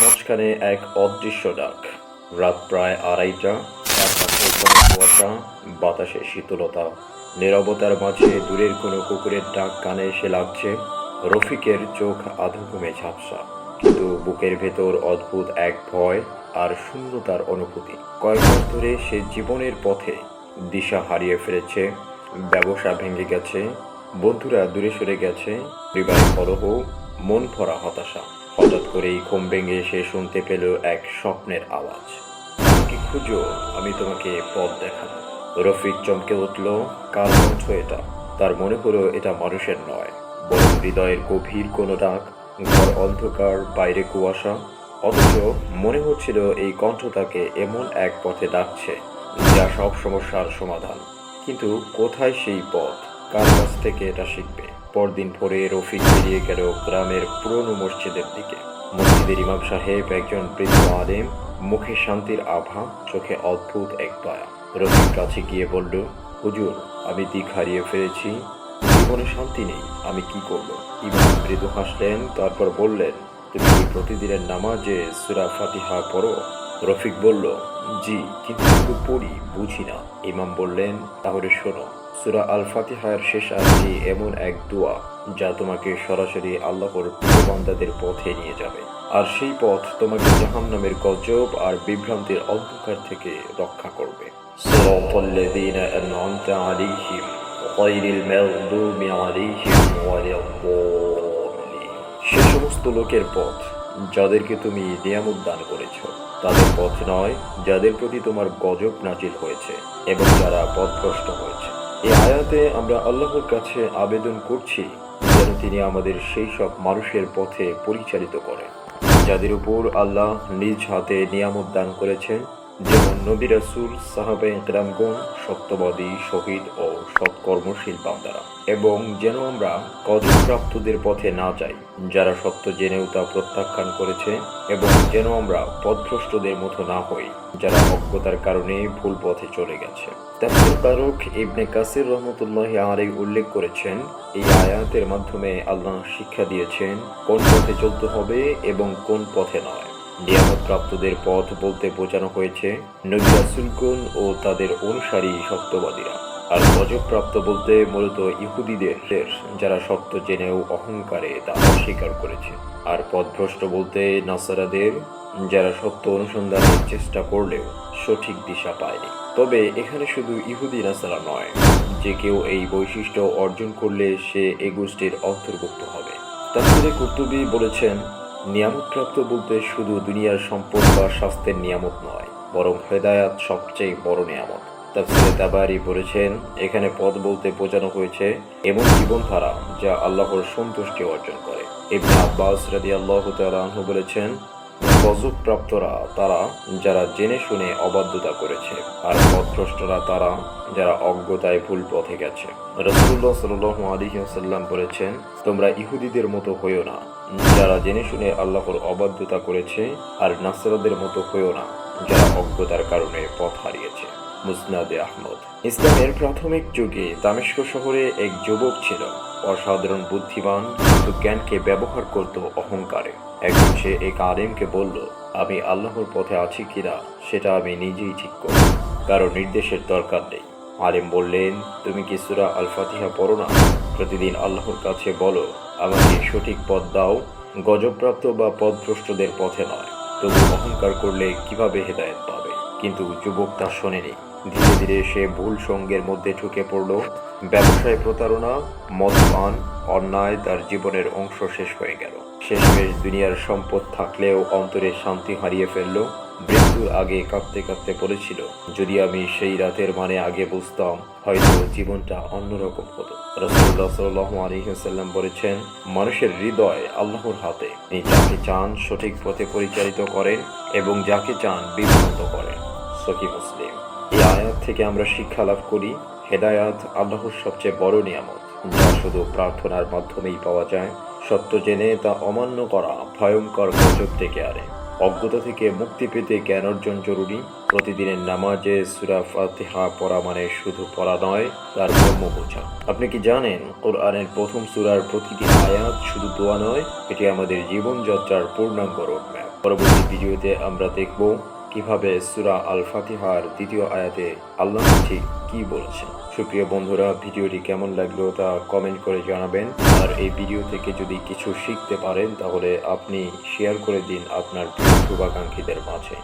মাঝখানে এক অদৃশ্য ডাক। রাত প্রায় আড়াইটা কুয়াশা বাতাসে শীতলতা। নীরবতার মাঝে দূরের কোনো কুকুরের ডাক কানে এসে লাগছে, রফিকের চোখ আধো ঘুমে ঝাপসা। কিন্তু বুকের ভেতর অদ্ভুত এক ভয় আর শূন্যতার অনুভূতি। কয়েক মাস ধরে সে জীবনের পথে দিশা হারিয়ে ফেলেছে, ব্যবসা ভেঙে গেছে, বন্ধুরা দূরে সরে গেছে পরিবারের কলহ মন ভরা হতাশা। হঠাৎ করেই ঘুম ভেঙে সে শুনতে পেল এক স্বপ্নের আওয়াজ। আমাকে খুঁজো, আমি তোমাকে পথ দেখাবো। রফিক চমকে উঠল কার কণ্ঠ এটা তার। মনে হলো এটা মানুষের নয়, বরং হৃদয়ের গভীর কোনো ডাক ঘর অন্ধকার, বাইরে কুয়াশা। অথচ মনে হচ্ছিল এই কণ্ঠ তাকে এমন এক পথে ডাকছে, যা সব সমস্যার সমাধান। কিন্তু কোথায় সেই পথ? কার কাছ থেকে এটা শিখবে? পরদিন ভোরে রফিক বেরিয়ে গেল গ্রামের পুরনো মসজিদের দিকে। মসজিদের ইমাম সাহেব একজন বৃদ্ধ আলেম, মুখে শান্তির আভা, চোখে অদ্ভুত এক দয়া। রফিক কাছে গিয়ে বলল, হুজুর, আমি দিক হারিয়ে ফেলেছি। জীবনে শান্তি নেই, আমি কি করব? ইমাম মৃদু হাসলেন, তারপর বললেন, তুমি কি প্রতিদিনের নামাজে সুরা ফাতিহা পড়ো? রফিক বলল, জি, কিন্তু পড়ি, বুঝি না। ইমাম বললেন, তাহলে শোনো সুরা আল ফাতিহার শেষ আয়াতটি এমন এক দোয়া যা তোমাকে সরাসরি আল্লাহর বান্দাদের পথে নিয়ে যাবে। আর সেই পথ তোমাকে জাহান নামের গজব আর বিভ্রান্তির অন্ধকার থেকে রক্ষা করবে। সে সমস্ত লোকের পথ যাদেরকে তুমি নিয়ামত দান করেছ, তাদের পথ নয় যাদের প্রতি তোমার গজব নাজিল হয়েছে এবং যারা পথভ্রষ্ট হয়েছে। এই আয়াতে আমরা আল্লাহর কাছে আবেদন করছি যেন তিনি আমাদের সেই সব মানুষের পথে পরিচালিত করেন, যাদের উপর আল্লাহ নিজ হাতে নিয়ামত দান করেছেন। যেমন নবী রাসুল সাহাবে ইকরামগণ সত্যবাদী, শহীদ ও সৎকর্মশীল বান্দারা। এবং যেন আমরা কজপ্রাপ্তদের পথে না যাই, যারা সত্য জেনেও তা প্রত্যাখ্যান করেছে এবং যেন আমরা পথভ্রষ্টদের মতো না হই, যারা অজ্ঞতার কারণে ভুল পথে চলে গেছে। তাফসীর কারক ইবনে কাসির রহমতুল্লাহ আলাই উল্লেখ করেছেন, এই আয়াতের মাধ্যমে আল্লাহ শিক্ষা দিয়েছেন, কোন পথে চলতে হবে এবং কোন পথে নয়। নিয়ামত প্রাপ্তদের পথ বলতে বোঝানো হয়েছে নবী রাসূলগণ ও তাদের অনুসারী সত্যবাদীরা। আর গজবপ্রাপ্ত বলতে মূলত ইহুদিদের, যারা সত্য জেনেও অহংকারে তা অস্বীকার করেছে। আর পথভ্রষ্ট বলতে নাসারাদের, যারা সত্য অনুসন্ধানের চেষ্টা করলেও সঠিক দিশা পায়নি। তবে এখানে শুধু ইহুদি নাসারা নয়, যে কেউ এই বৈশিষ্ট্য অর্জন করলে সে এ গোষ্ঠীর অন্তর্ভুক্ত হবে। তাহলে কুর্তুবি বলেছেন নিয়ামতপ্রাপ্ত বলতে শুধু দুনিয়ার সম্পদ বা স্বাস্থ্যের নিয়ামত নয়, বরং হেদায়াত সবচেয়ে বড় নিয়ামত। তাবারি বলেছেন, এখানে পদ বলতে বোঝানো হয়েছে এমন জীবনধারা যা আল্লাহর সন্তুষ্টি অর্জন করে। ইবনে আব্বাস রাদিয়াল্লাহু তাআলা বলেছেন গজব প্রাপ্তরা তারা যারা জেনে শুনে অবাধ্যতা করেছে, আর পথভ্রষ্টরা তারা যারা অজ্ঞতায় ভুল পথে গেছে। রসুল্লাহ সাল আলী সাল্লাম বলেছেন, তোমরা ইহুদিদের মতো হইও না। যারা জেনে শুনে আল্লাহর অবাধ্যতা করেছে, আর নাসরাদের মতো হইও না, যারা অজ্ঞতার কারণে পথ হারিয়েছে। মুসনাদে আহমদ। ইসলামের প্রাথমিক যুগে দামেস্ক শহরে এক যুবক ছিল। অসাধারণ বুদ্ধিমান, কিন্তু জ্ঞানকে ব্যবহার করত অহংকারে। একদিন সে এক আলেমকে বলল, আমি আল্লাহর পথে আছি কিনা সেটা আমি নিজেই ঠিক করব। কারও নির্দেশের দরকার নেই। আলেম বললেন, তুমি কি সুরা আল ফাতিহা পড়ো না? প্রতিদিন আল্লাহর কাছে বলো, আমাকে সঠিক পথ দাও, গজবপ্রাপ্ত বা পথভ্রষ্টদের পথে নয়। তবু অহংকার করলে কীভাবে হেদায়েত পাবে? কিন্তু যুবক তা শোনেনি। ধীরে ধীরে সে ভুল সঙ্গের মধ্যে ঢুকে পড়ল। ব্যবসায় প্রতারণা মদপান অন্যায় তার জীবনের অংশ শেষ হয়ে গেল। শেষমেশ দুনিয়ার সম্পদ থাকলেও অন্তরে শান্তি হারিয়ে ফেলল। মৃত্যুর আগে কাঁদতে কাঁদতে বলেছিল, যদি আমি সেই রাতের মানে আগে বুঝতাম, হয়তো জীবনটা অন্যরকম হতো। রসুল্লাহ বলেছেন, মানুষের হৃদয় আল্লাহর হাতে। যাকে চান সঠিক পথে পরিচালিত করেন এবং যাকে চান বিভ্রান্ত করেন। সখী মুসলিম। এই আয়াত থেকে আমরা শিক্ষা লাভ করি। হেদায়াত আল্লাহর সবচেয়ে বড় নিয়ামত। যা শুধু প্রার্থনার মাধ্যমেই পাওয়া যায়। সত্য জেনে তা অমান্য করা ভয়ঙ্কর গজব থেকে আরে অজ্ঞতা থেকে মুক্তি পেতে জ্ঞান অর্জন জরুরি। প্রতিদিনের নামাজে সুরা ফাতিহা পড়া মানে শুধু পড়া নয়, তার কর্ম বোঝা। আপনি কি জানেন, কোরআনের প্রথম সুরার প্রতিটি আয়াত শুধু দোয়া নয়, এটি আমাদের জীবনযাত্রার পূর্ণাঙ্গ রোডম্যাপ পরবর্তী ভিডিওতে আমরা দেখব কীভাবে সুরা আল ফাতিহার দ্বিতীয় আয়াতে আল্লাহ ঠিক কি বলেছেন? সুপ্রিয় বন্ধুরা, ভিডিওটি কেমন লাগল তা কমেন্ট করে জানাবেন। আর এই ভিডিও থেকে যদি কিছু শিখতে পারেন, তাহলে আপনি শেয়ার করে দিন আপনার শুভাকাঙ্ক্ষীদের মাঝে।